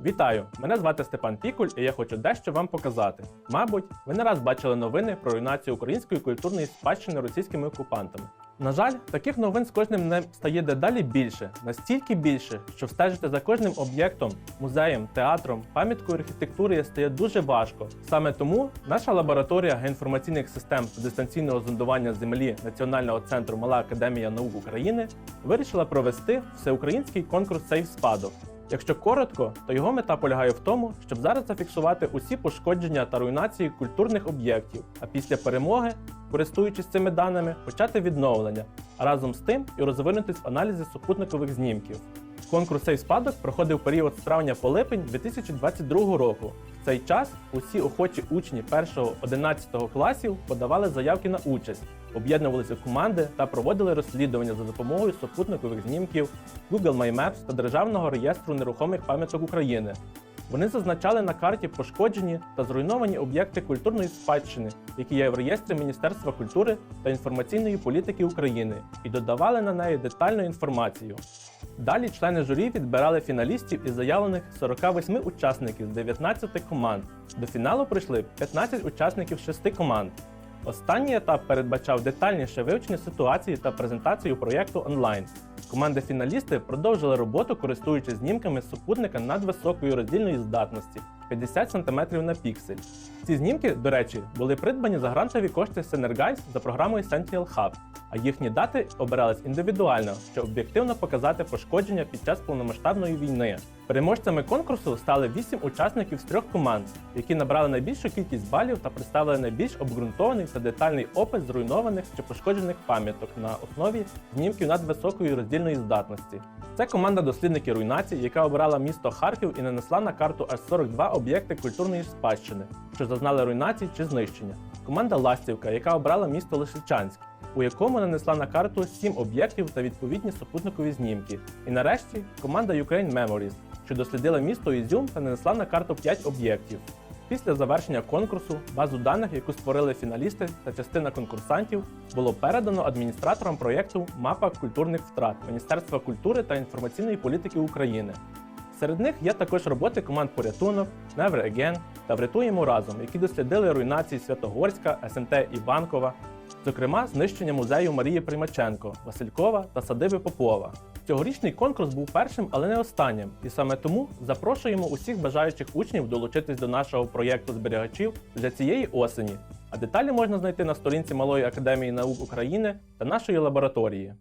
Вітаю! Мене звати Степан Пікуль, і я хочу дещо вам показати. Мабуть, ви не раз бачили новини про руйнацію української культурної спадщини російськими окупантами. На жаль, таких новин з кожним днем стає дедалі більше, настільки більше, що встежити за кожним об'єктом, музеєм, театром, пам'яткою архітектури стає дуже важко. Саме тому наша лабораторія геоінформаційних систем та дистанційного зондування землі Національного центру Мала Академія наук України вирішила провести всеукраїнський конкурс «Сейф спадок. Якщо коротко, то його мета полягає в тому, щоб зараз зафіксувати усі пошкодження та руйнації культурних об'єктів, а після перемоги, користуючись цими даними, почати відновлення, разом з тим і розвинутись в аналізі супутникових знімків. Конкурс «Сейф спадок проходив період з травня по липень 2022 року. В цей час усі охочі учні 1-11 класів подавали заявки на участь, об'єднувалися в команди та проводили розслідування за допомогою супутникових знімків, Google My Maps та Державного реєстру нерухомих пам'яток України. Вони зазначали на карті пошкоджені та зруйновані об'єкти культурної спадщини, які є в реєстрі Міністерства культури та інформаційної політики України, і додавали на неї детальну інформацію. Далі члени журі відбирали фіналістів із заявлених 48 учасників з 19 команд. До фіналу прийшли 15 учасників 6 команд. Останній етап передбачав детальніше вивчення ситуації та презентацію проєкту онлайн. Команди фіналісти продовжили роботу, користуючись знімками супутника надвисокої роздільної здатності 50 см на піксель. Ці знімки, до речі, були придбані за грантові кошти Synergize за програмою Sentinel Hub, а їхні дати обирались індивідуально, щоб об'єктивно показати пошкодження під час повномасштабної війни. Переможцями конкурсу стали 8 учасників з трьох команд, які набрали найбільшу кількість балів та представили найбільш обґрунтований та детальний опис зруйнованих чи пошкоджених пам'яток на основі знімків надвисокої роздільної здатності. Це команда дослідників руйнації, яка обирала місто Харків і нанесла на карту аж 42 об'єкти культурної спадщини, що зазнали руйнації чи знищення. Команда Ластівка, яка обрала місто Лисичанськ, у якому нанесла на карту 7 об'єктів та відповідні супутникові знімки. І нарешті команда Ukraine Memories, що дослідила місто Ізюм та нанесла на карту 5 об'єктів. Після завершення конкурсу базу даних, яку створили фіналісти та частина конкурсантів, було передано адміністраторам проєкту Мапа культурних втрат Міністерства культури та інформаційної політики України. Серед них є також роботи команд Порятунок, Never Again та Врятуємо разом, які дослідили руйнації Святогорська, СМТ Іванкова, зокрема знищення музею Марії Примаченко, Василькова та садиби Попова. Цьогорічний конкурс був першим, але не останнім, і саме тому запрошуємо усіх бажаючих учнів долучитись до нашого проєкту зберігачів для цієї осені. А деталі можна знайти на сторінці Малої академії наук України та нашої лабораторії.